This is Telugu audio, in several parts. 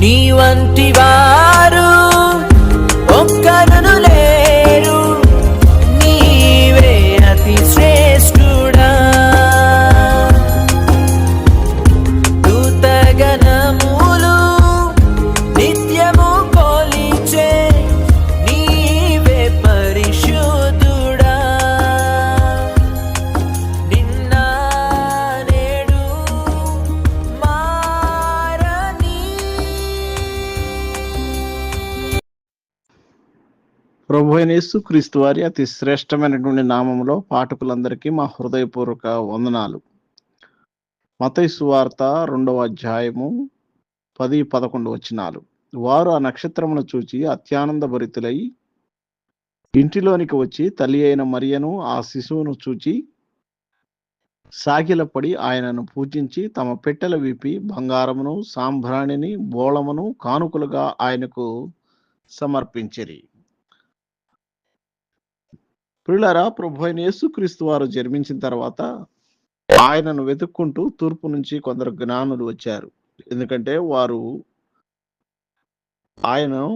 నీ వంటి వారు ప్రభు అయిన యేసుక్రీస్తు వారి అతి శ్రేష్టమైనటువంటి నామములో పాఠకులందరికీ మా హృదయపూర్వక వందనాలు. మతైసు వార్త రెండవ అధ్యాయము పది పదకొండు వచనాలు. వారు ఆ నక్షత్రమును చూచి అత్యానంద భరితులై ఇంటిలోనికి వచ్చి తల్లి అయిన మరియను ఆ శిశువును చూచి సాగిలపడి ఆయనను పూజించి తమ పెట్టెల విప్పి బంగారమును సాంబ్రాణిని బోళమును కానుకలుగా ఆయనకు సమర్పించిరి. ప్రియులారా ప్రభు అయిన యేసుక్రీస్తు వారు జన్మించిన తర్వాత ఆయనను వెతుక్కుంటూ తూర్పు నుంచి కొందరు జ్ఞానులు వచ్చారు. ఎందుకంటే వారు ఆయనను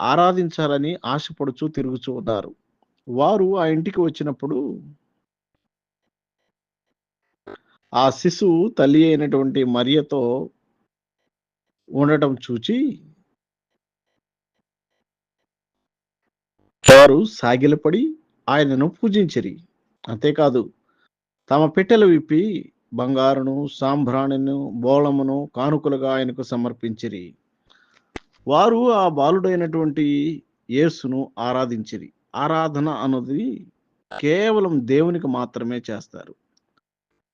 ఆరాధించాలని ఆశపడుచు తిరుగుచూ ఉన్నారు. వారు ఆ ఇంటికి వచ్చినప్పుడు ఆ శిశువు తల్లి అయినటువంటి మరియతో ఉండటం చూచి వారు సాగిలపడి ఆయనను పూజించిరి. అంతేకాదు తమ పెట్టెలు విప్పి బంగారును సాంబ్రాణిను బోళమును కానుకలుగా ఆయనకు సమర్పించిరి. వారు ఆ బాలుడైనటువంటి యేసును ఆరాధించిరి. ఆరాధన అన్నది కేవలం దేవునికి మాత్రమే చేస్తారు.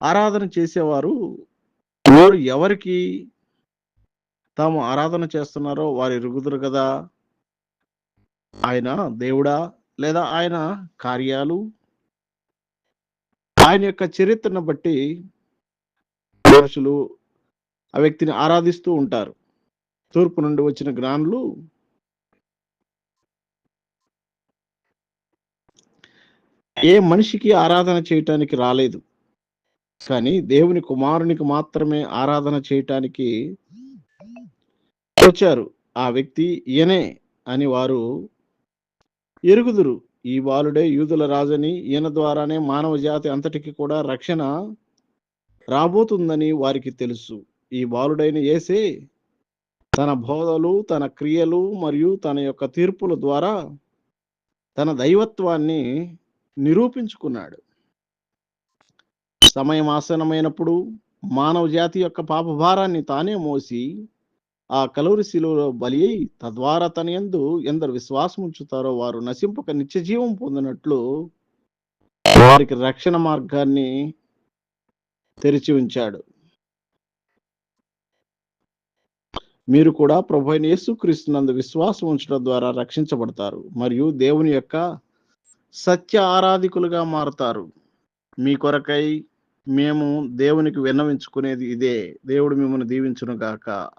ఆరాధన చేసేవారు వారు ఎవరికి తాము ఆరాధన చేస్తున్నారో వారు ఎరుగుదురు కదా. ఆయన దేవుడా లేదా ఆయన కార్యాలు? ఆయన యొక్క చరిత్రను బట్టి మనుషులు ఆ వ్యక్తిని ఆరాధిస్తూ ఉంటారు. తూర్పు నుండి వచ్చిన జ్ఞానులు ఏ మనిషికి ఆరాధన చేయటానికి రాలేదు. కానీ దేవుని కుమారునికి మాత్రమే ఆరాధన చేయటానికి వచ్చారు. ఆ వ్యక్తి ఈయనే అని వారు ఎరుగుదురు. ఈ బాలుడే యూదుల రాజని ఈయన ద్వారానే మానవ జాతి అంతటికి కూడా రక్షణ రాబోతుందని వారికి తెలుసు. ఈ బాలుడైన ఏసే తన బోధలు తన క్రియలు మరియు తన యొక్క తీర్పుల ద్వారా తన దైవత్వాన్ని నిరూపించుకున్నాడు. సమయం ఆసనమైనప్పుడు మానవ జాతి యొక్క పాపభారాన్ని తానే మోసి ఆ కలవరి శిలువలో బలి అయి తద్వారా తన యందు ఎందరు విశ్వాసం ఉంచుతారో వారు నశింపక నిత్య జీవం పొందినట్లు వారికి రక్షణ మార్గాన్ని తెరిచి ఉంచాడు. మీరు కూడా ప్రభు అయిన యేసుక్రీస్తునందు విశ్వాసం ఉంచడం ద్వారా రక్షించబడతారు. మరియు దేవుని యొక్క సత్య ఆరాధికులుగా మారతారు. మీ కొరకై మేము దేవునికి విన్నవించుకునేది ఇదే. దేవుడు మిమ్మల్ని దీవించును గాక